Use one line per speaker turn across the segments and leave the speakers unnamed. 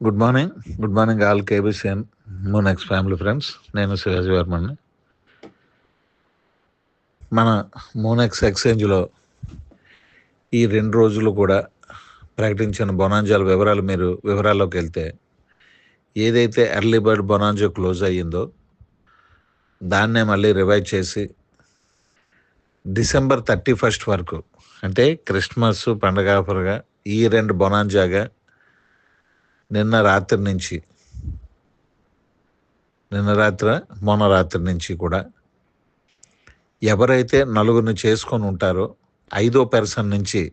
Good morning good morning all కేబిసిఎన్ Moonex family friends నేను శివాజీ వర్మని. మన Moonex ఎక్స్చేంజ్లో ఈ రెండు రోజులు కూడా ప్రకటించిన బొనాంజాల వివరాలు మీరు వివరాల్లోకి వెళ్తే ఏదైతే ఎర్లీ బర్డ్ బొనాంజో క్లోజ్ అయ్యిందో దాన్నే మళ్ళీ రివైవ్ చేసి డిసెంబర్ థర్టీ ఫస్ట్ వరకు అంటే క్రిస్మస్ పండగ ఆఫర్గా ఈ రెండు బొనాంజాగా నిన్న రాత్రి నుంచి. నిన్న రాత్రి మొన్న రాత్రి నుంచి కూడా. ఎవరైతే నలుగురిని చేసుకొని ఉంటారో ఐదో పర్సన్ నుంచి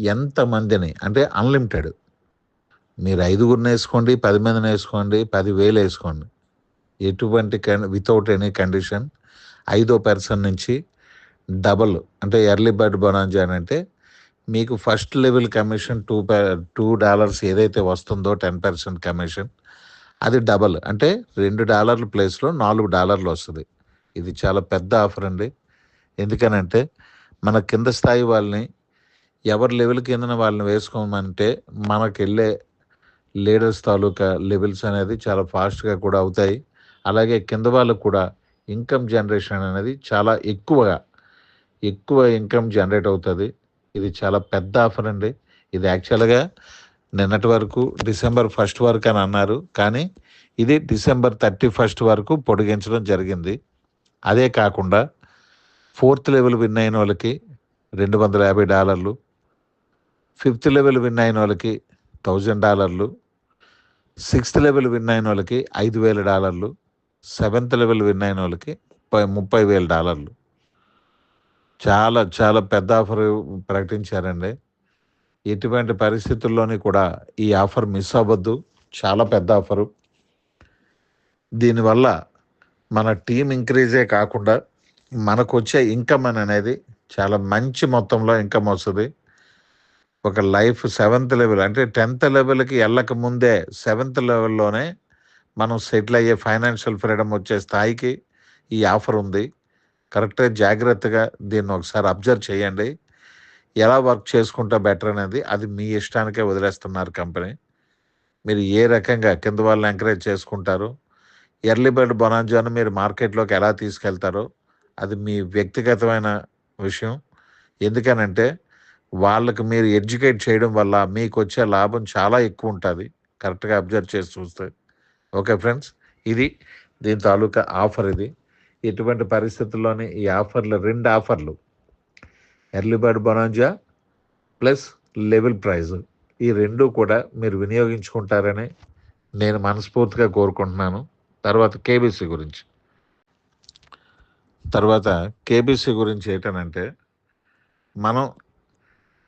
ఎంతమందిని అంటే అన్లిమిటెడ్. మీరు ఐదుగురిని వేసుకోండి పది మందిని వేసుకోండి పదివేలు వేసుకోండి. ఎటువంటి వితౌట్ ఎనీ కండిషన్ ఐదో పర్సన్ నుంచి డబల్ అంటే ఎర్లీ బర్డ్ బొనాంజా అని అంటే మీకు first level commission two two dollars ఏదైతే వస్తుందో టెన్ పర్సెంట్ కమిషన్ అది డబల్ అంటే రెండు డాలర్ల ప్లేస్లో నాలుగు డాలర్లు వస్తుంది. ఇది చాలా పెద్ద ఆఫర్ అండి. ఎందుకనంటే మన కింద స్థాయి వాళ్ళని ఎవరి లెవెల్ కిందన వాళ్ళని వేసుకోమంటే మనకు వెళ్ళే లీడర్స్ తాలూకా లెవెల్స్ అనేది చాలా ఫాస్ట్గా కూడా అవుతాయి. అలాగే కింద వాళ్ళకు కూడా ఇన్కమ్ జనరేషన్ అనేది చాలా ఎక్కువగా ఎక్కువ ఇన్కమ్ జనరేట్ అవుతుంది. ఇది చాలా పెద్ద ఆఫర్ అండి. ఇది యాక్చువల్గా నిన్నటి వరకు డిసెంబర్ ఫస్ట్ వరకు అని అన్నారు. కానీ ఇది డిసెంబర్ థర్టీ ఫస్ట్ వరకు పొడిగించడం జరిగింది. అదే కాకుండా ఫోర్త్ లెవెల్ విన్ అయిన వాళ్ళకి రెండు వందల యాభై డాలర్లు ఫిఫ్త్ లెవెల్ విన్ అయిన వాళ్ళకి థౌజండ్ డాలర్లు సిక్స్త్ లెవెల్ విన్ అయిన వాళ్ళకి ఐదు వేల డాలర్లు సెవెంత్ లెవెల్ విన్ అయిన వాళ్ళకి ముప్పై ముప్పై వేల డాలర్లు. చాలా చాలా పెద్ద ఆఫర్ ప్రకటించారండి. ఎటువంటి పరిస్థితుల్లోని కూడా ఈ ఆఫర్ మిస్ అవ్వద్దు. చాలా పెద్ద ఆఫరు. దీనివల్ల మన టీం ఇంక్రీజే కాకుండా మనకు వచ్చే ఇన్కమ్ అని అనేది చాలా మంచి మొత్తంలో ఇన్కమ్ వస్తుంది. ఒక లైఫ్ సెవెంత్ లెవెల్ అంటే టెన్త్ లెవెల్కి వెళ్ళక ముందే సెవెంత్ లెవెల్లోనే మనం సెటిల్ అయ్యే ఫైనాన్షియల్ ఫ్రీడమ్ వచ్చే స్థాయికి ఈ ఆఫర్ ఉంది. కరెక్ట్గా జాగ్రత్తగా దీన్ని ఒకసారి అబ్జర్వ్ చేయండి. ఎలా వర్క్ చేసుకుంటా బెటర్ అనేది అది మీ ఇష్టానికే వదిలేస్తున్నారు కంపెనీ. మీరు ఏ రకంగా కింద వాళ్ళని ఎంకరేజ్ చేసుకుంటారు? ఎర్లీ బర్డ్ బొనాజాను మీరు మార్కెట్లోకి ఎలా తీసుకెళ్తారో అది మీ వ్యక్తిగతమైన విషయం. ఎందుకనంటే వాళ్ళకి మీరు ఎడ్యుకేట్ చేయడం వల్ల మీకు వచ్చే లాభం చాలా ఎక్కువ ఉంటుంది. కరెక్ట్గా అబ్జర్వ్ చేసి చూస్తే. ఓకే ఫ్రెండ్స్ ఇది దీని తాలూకా ఆఫర్ ఇది. ఎటువంటి పరిస్థితుల్లోని ఈ ఆఫర్లు రెండు ఆఫర్లు. Early bird bonanza plus level prize. ఈ రెండు కూడా మీరు వినియోగించుకుంటారని నేను మనస్ఫూర్తిగా కోరుకుంటున్నాను. తర్వాత కేబీసీ గురించి. తర్వాత కేబీసీ గురించి ఏంటనంటే మనం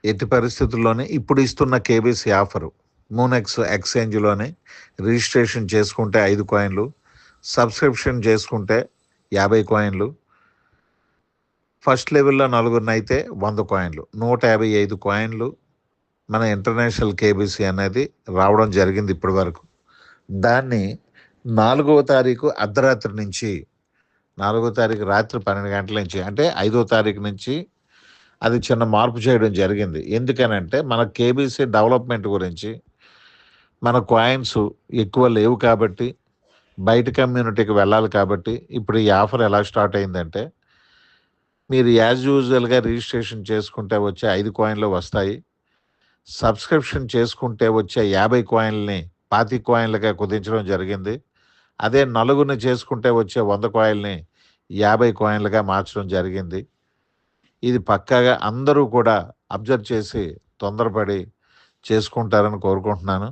ఎట్టి పరిస్థితుల్లోనే ఇప్పుడు ఇస్తున్న కేబీసీ ఆఫరు మూనెక్స్ ఎక్స్చేంజ్లోనే రిజిస్ట్రేషన్ చేసుకుంటే ఐదు కాయిన్లు సబ్స్క్రిప్షన్ చేసుకుంటే యాభై కాయిన్లు. ఫస్ట్ లెవెల్లో నలుగురిని అయితే వంద కాయిన్లు. నూట యాభై ఐదు కాయిన్లు మన ఇంటర్నేషనల్ కేబీసీ అనేది రావడం జరిగింది ఇప్పటి వరకు. దాన్ని నాలుగవ తారీఖు అర్ధరాత్రి నుంచి నాలుగో తారీఖు రాత్రి పన్నెండు గంటల నుంచి అంటే ఐదో తారీఖు నుంచి అది చిన్న మార్పు చేయడం జరిగింది. ఎందుకనంటే మన కేబీసీ డెవలప్మెంట్ గురించి మన కాయిన్స్ ఎక్కువ లేవు కాబట్టి బయట కమ్యూనిటీకి వెళ్ళాలి కాబట్టి ఇప్పుడు ఈ ఆఫర్ ఎలా స్టార్ట్ అయిందంటే మీరు యాజ్ యూజువల్గా రిజిస్ట్రేషన్ చేసుకుంటే వచ్చే ఐదు కాయిన్లు వస్తాయి. సబ్స్క్రిప్షన్ చేసుకుంటే వచ్చే యాభై కాయిన్లని పాతి కాయిన్లుగా కుదించడం జరిగింది. అదే నలుగురిని చేసుకుంటే వచ్చే వంద కాయిల్ని యాభై కాయిన్లుగా మార్చడం జరిగింది. ఇది పక్కాగా అందరూ కూడా అబ్జర్వ్ చేసి తొందరపడి చేసుకుంటారని కోరుకుంటున్నాను.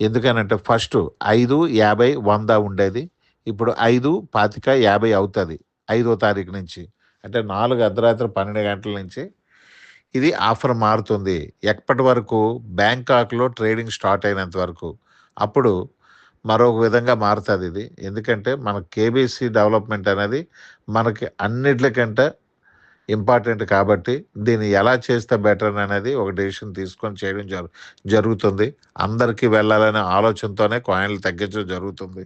ఎందుకనంటే ఫస్ట్ ఐదు యాభై వంద ఉండేది. ఇప్పుడు ఐదు పాతిక యాభై అవుతుంది ఐదో తారీఖు నుంచి. అంటే నాలుగు అర్ధరాత్రి పన్నెండు గంటల నుంచి ఇది ఆఫర్ మారుతుంది. ఎప్పటి వరకు? బ్యాంకాక్లో ట్రేడింగ్ స్టార్ట్ అయినంత వరకు. అప్పుడు మరొక విధంగా మారుతుంది ఇది. ఎందుకంటే మన కేబీసీ డెవలప్మెంట్ అనేది మనకి అన్నిటికంటే ఇంపార్టెంట్ కాబట్టి దీన్ని ఎలా చేస్తే బెటర్ అనేది ఒక డెసిషన్ తీసుకొని చేయడం జరు జరుగుతుంది. అందరికీ వెళ్ళాలనే ఆలోచనతోనే కాయిన్లు తగ్గించడం జరుగుతుంది.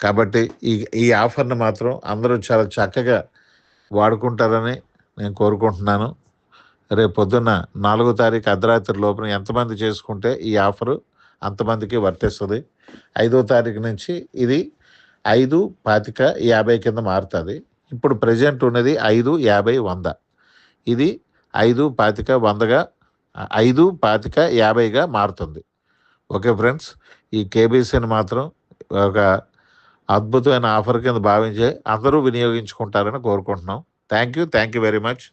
కాబట్టి ఈ ఈ ఆఫర్ని మాత్రం అందరూ చాలా చక్కగా వాడుకుంటారని నేను కోరుకుంటున్నాను. రేపు పొద్దున్న నాలుగో తారీఖు అర్ధరాత్రి లోపల ఎంతమంది చేసుకుంటే ఈ ఆఫరు అంతమందికి వర్తిస్తుంది. ఐదో తారీఖు నుంచి ఇది ఐదు పాతిక యాభై కింద మారుతుంది. ఇప్పుడు ప్రజెంట్ ఉన్నది ఐదు యాభై వంద. ఇది ఐదు పాతిక వందగా ఐదు పాతిక యాభైగా మారుతుంది. ఓకే ఫ్రెండ్స్ ఈ కేబీసీని మాత్రం ఒక అద్భుతమైన ఆఫర్ కింద భావించి అందరూ వినియోగించుకుంటారని కోరుకుంటున్నాం. Thank you thank you very much